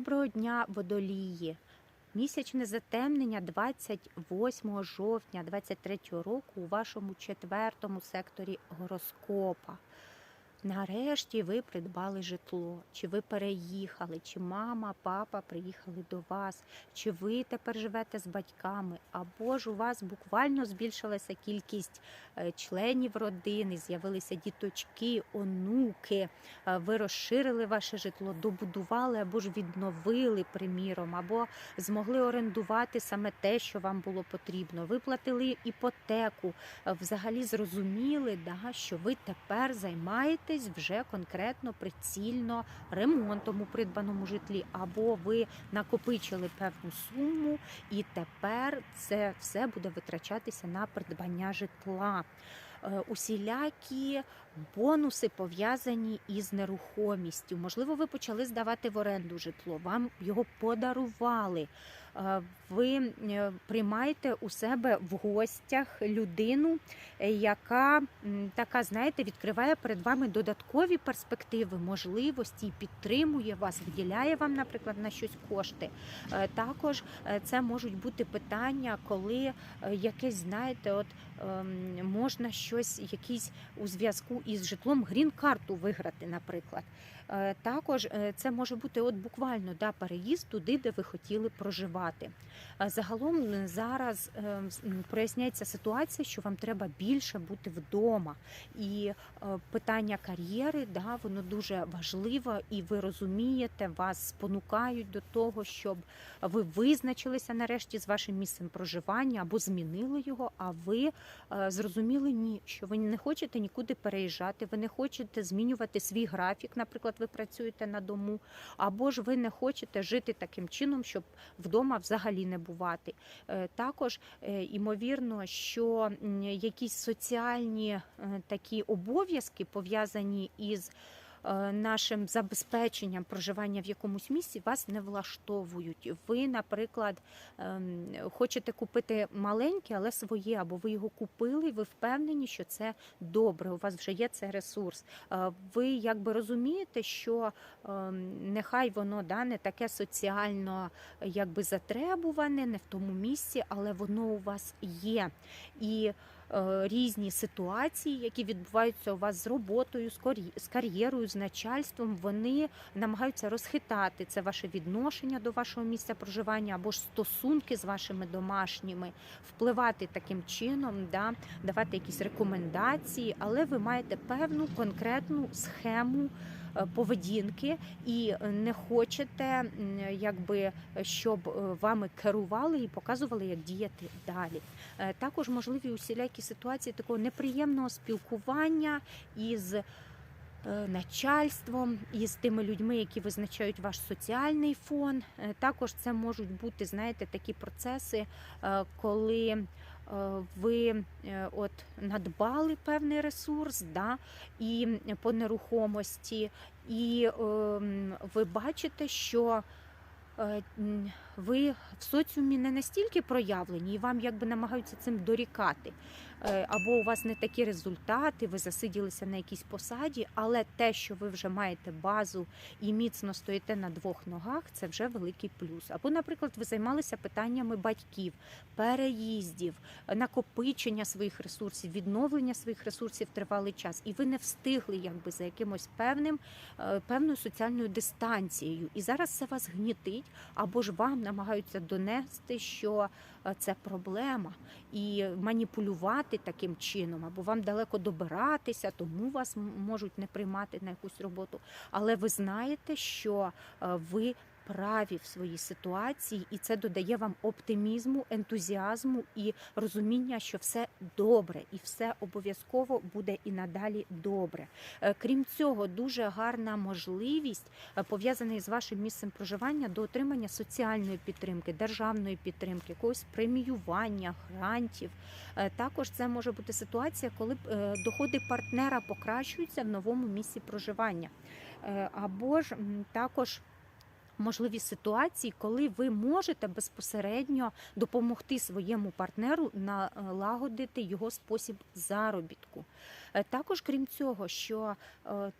Доброго дня, водолії! Місячне затемнення 28 жовтня 23 року у вашому четвертому секторі гороскопа. Нарешті ви придбали житло, чи ви переїхали, чи мама, папа приїхали до вас, чи ви тепер живете з батьками, або ж у вас буквально збільшилася кількість е, членів родини, з'явилися діточки, онуки, е, ви розширили ваше житло, добудували або ж відновили, приміром, або змогли орендувати саме те, що вам було потрібно. Ви платили іпотеку, е, взагалі зрозуміли, да, що ви тепер займаєтесь вже конкретно прицільно ремонтом у придбаному житлі, або ви накопичили певну суму, і тепер це все буде витрачатися на придбання житла. Е, Усілякі бонуси пов'язані із нерухомістю. Можливо, ви почали здавати в оренду житло, вам його подарували. Е, Ви е, приймаєте у себе в гостях людину, е, яка така, знаєте, відкриває перед вами додаткові перспективи, можливості підтримує вас, виділяє вам, наприклад, на щось кошти. Також це можуть бути питання, коли якесь, знаєте, от ем, можна щось, якийсь у зв'язку із житлом грін-карту виграти, наприклад. Е, Також е, це може бути от буквально да, переїзд туди, де ви хотіли проживати. Е, Загалом зараз проясняється ситуація, що вам треба більше бути вдома. І питання кар'єри, да, воно дуже важливо, і ви розумієте, вас спонукають до того, щоб ви визначилися нарешті з вашим місцем проживання або змінили його, а ви зрозуміли ні, що ви не хочете нікуди переїжджати, ви не хочете змінювати свій графік, наприклад, ви працюєте на дому, або ж ви не хочете жити таким чином, щоб вдома взагалі не бувати. Е, Також ймовірно, імовірно, що якісь соціальні е, такі обов'язки пов'язані із е, нашим забезпеченням проживання в якомусь місці вас не влаштовують. Ви, наприклад, ем, хочете купити маленьке, але своє, або ви його купили, і ви впевнені, що це добре. У вас вже є цей ресурс. Е, Ви якби розумієте, що ем, нехай воно да, не таке соціально якби затребуване, не в тому місці, але воно у вас є. І е, різні ситуації, які відбуваються у вас з роботою, з кар'єрою, з начальством, вони намагаються розхитати це ваше відношення до вашого місця проживання або ж стосунки з вашими домашніми, впливати таким чином, да, давати якісь рекомендації, але ви маєте певну конкретну схему. Е, Поведінки і не хочете, якби щоб е, вами керували і показували, як діяти далі. Е, Також можливі усілякі ситуації такого неприємного спілкування із начальством, із тими людьми, які визначають ваш соціальний фон. Також це можуть бути, знаєте, такі процеси, коли ви е, от надбали певний ресурс, да, і по нерухомості, і ем, ви бачите, що е, ви в соціумі не настільки проявлені, і вам якби намагаються цим дорікати. Е, Або у вас не такі результати, ви засиділися на якійсь посаді, але те, що ви вже маєте базу і міцно стоїте на двох ногах, це вже великий плюс. Або, наприклад, ви займалися питаннями батьків, переїздів, е, накопичення своїх ресурсів, відновлення своїх ресурсів тривалий час, і ви не встигли якби за якимось певним е, певною соціальною дистанцією. І зараз це вас гнітить, або ж вам намагаються донести, що е, це проблема, і маніпулювати таким чином, або вам далеко добиратися, тому вас можуть не приймати на якусь роботу. Але ви знаєте, що е, ви праві в своїй ситуації, і це додає вам оптимізму, ентузіазму і розуміння, що все добре, і все обов'язково буде і надалі добре. Е, Крім цього, дуже гарна можливість е, пов'язаний з вашим місцем проживання до отримання соціальної підтримки, державної підтримки, якогось преміювання, грантів. Е, Також це може бути ситуація, коли доходи партнера покращуються в новому місці проживання. Або ж також. Можливі ситуації, коли ви можете безпосередньо допомогти своєму партнеру налагодити його спосіб заробітку. Е, Також, крім цього, що е,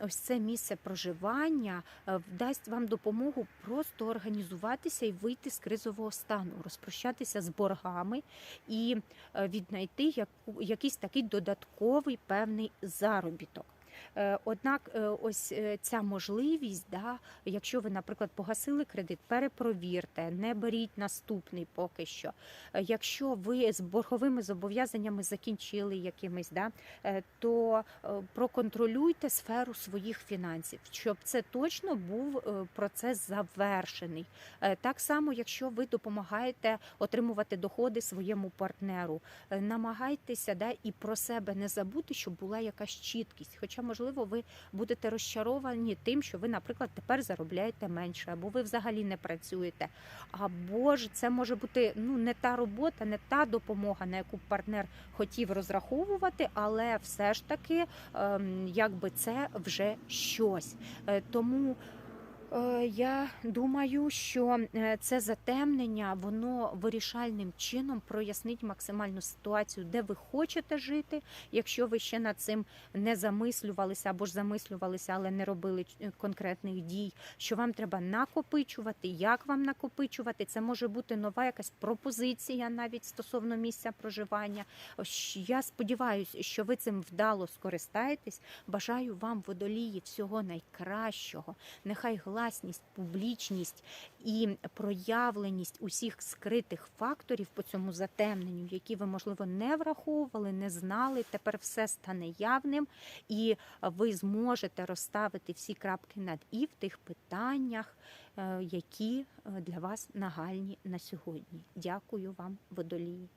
ось це місце проживання е, дасть вам допомогу просто організуватися і вийти з кризового стану, розпрощатися з боргами і віднайти якийсь такий додатковий певний заробіток. Е, Однак, е, ось е, ця можливість, да, якщо ви, наприклад, погасили кредит, перепровірте, не беріть наступний поки що. Якщо ви з борговими зобов'язаннями закінчили якимись, да, то проконтролюйте сферу своїх фінансів, щоб це точно був процес завершений. Так само, якщо ви допомагаєте отримувати доходи своєму партнеру, намагайтеся да, і про себе не забути, щоб була якась чіткість. Хоча, можливо, ви будете розчаровані тим, що ви, наприклад, тепер заробляєте менше, або ви взагалі не працюєте. Або ж це може бути ну не та робота, не та допомога, на яку партнер хотів розраховувати, але все ж таки, ем, якби це вже щось. Е, Тому я думаю, що е, це затемнення, воно вирішальним чином прояснить максимальну ситуацію, де ви хочете жити, якщо ви ще над цим не замислювалися або ж замислювалися, але не робили е, конкретних дій, що вам треба накопичувати, як вам накопичувати. Це може бути нова якась пропозиція навіть стосовно місця проживання. Я сподіваюся, що ви цим вдало скористаєтесь. Бажаю вам водолії всього найкращого. Нехай гласність, публічність і проявленість усіх скритих факторів по цьому затемненню, які ви, можливо, не враховували, не знали. Тепер все стане явним, і ви зможете розставити всі крапки над і в тих питаннях, е, які е, для вас нагальні на сьогодні. Дякую вам, водолії.